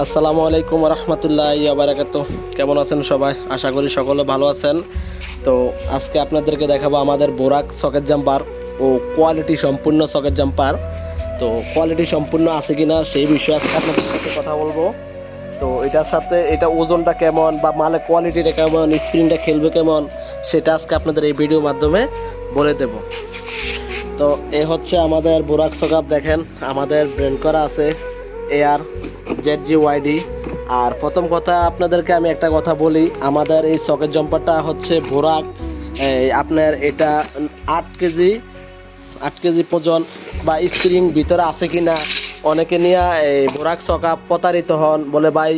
আসসালামু আলাইকুম রহমতুল্লাহ বারাকাত কেমন আছেন সবাই? আশা করি সকলে ভালো আছেন। তো আজকে আপনাদেরকে দেখাবো আমাদের বোরাক সকেট জাম্পার ও কোয়ালিটি সম্পূর্ণ সকেট জাম্পার। তো কোয়ালিটি সম্পূর্ণ আছে কি না সেই বিষয়ে আজকে আপনাদের সাথে কথা বলব। তো এটার সাথে এটা ওজনটা কেমন বা মালের কোয়ালিটিটা কেমন স্ক্রিনটা খেলবে কেমন, সেটা আজকে আপনাদের এই ভিডিওর মাধ্যমে বলে দেব। তো এ হচ্ছে আমাদের বোরাক সকাপ, দেখেন, আমাদের ব্র্যান্ড করা আছে A R Z G Y D আর প্রথম কথা আপনাদেরকে আমি একটা কথা বলি, আমাদের এই সকেট জম্পারটা হচ্ছে ভোরাক। আপনার এটা আট কেজি আট কেজি ওজন বা স্প্রিং ভিতরে আছে কি না অনেকে নিয়ে এই ভোরাক সকাপ প্রতারিত হন, বলে, ভাই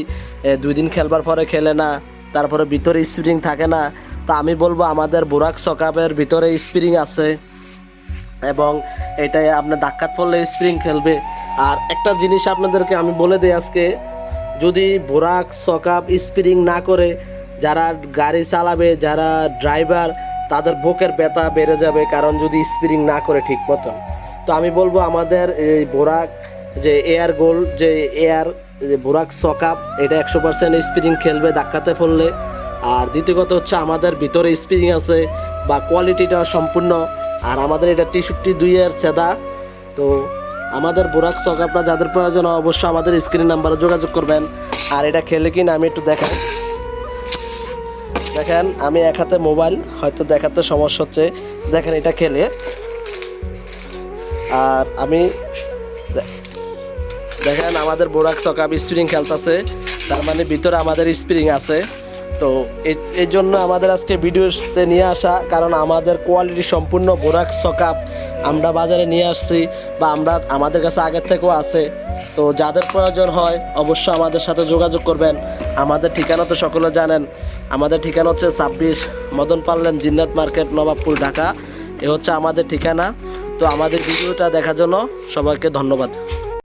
দুই দিন খেলবার পরে খেলে না, তারপরে ভিতরে স্প্রিং থাকে না। তা আমি বলব, আমাদের বোরাক সকাপের ভিতরে স্প্রিং আছে এবং এটাই আপনার ধাক্কাত পড়লে স্প্রিং খেলবে। আর একটা জিনিস আপনাদেরকে আমি বলে দিই আজকে, যদি বোরাক, সকাপ, স্পিরিং না করে যারা গাড়ি চালাবে, যারা ড্রাইভার, তাদের বুকের ব্যথা বেড়ে যাবে কারণ যদি স্পিরিং না করে ঠিক মতন। তো আমি বলব আমাদের এই বোরাক যে এয়ার গোল, যে এয়ার, যে বোরাক, সকাপ, এটা একশো পার্সেন্ট স্পিরিং খেলবে ধাক্কাতে পড়লে আর দ্বিতীয় কথা হচ্ছে আমাদের ভিতরে স্পিরিং আছে বা কোয়ালিটিটা সম্পূর্ণ। আর আমাদের এটা তেষট্টি দুইয়ের চেদা। তো আমাদের বোরাক সকাপটা যাদের প্রয়োজন হয় অবশ্যই আমাদের স্ক্রিন নাম্বারে যোগাযোগ করবেন। আর এটা খেলে কিনা আমি একটু দেখাই। দেখেন, আমি এক হাতে মোবাইল, হয়তো দেখাতে সমস্যা হচ্ছে। দেখেন এটা খেলে। আর আমি দেখেন, আমাদের বোরাক সকাপ স্প্রিং খেলতেছে। তার মানে ভিতরে আমাদের স্প্রিং আছে। তো এই- জন্য আমাদের আজকে ভিডিওতে নিয়ে আসা, কারণ আমাদের কোয়ালিটি সম্পূর্ণ বোরাক সকাপ আমরা বাজারে নিয়ে আসছি বা আমরা আমাদের কাছে আগের থেকেও আছে। তো যাদের প্রয়োজন হয় অবশ্য আমাদের সাথে যোগাযোগ করবেন। আমাদের ঠিকানা তো সকলে জানেন। আমাদের ঠিকানা হচ্ছে ছাব্বিশ মদন পাল্লেন জিন্নাত মার্কেট, নবাবপুর, ঢাকা। এ হচ্ছে আমাদের ঠিকানা। তো আমাদের ভিডিওটা দেখার জন্য সবাইকে ধন্যবাদ।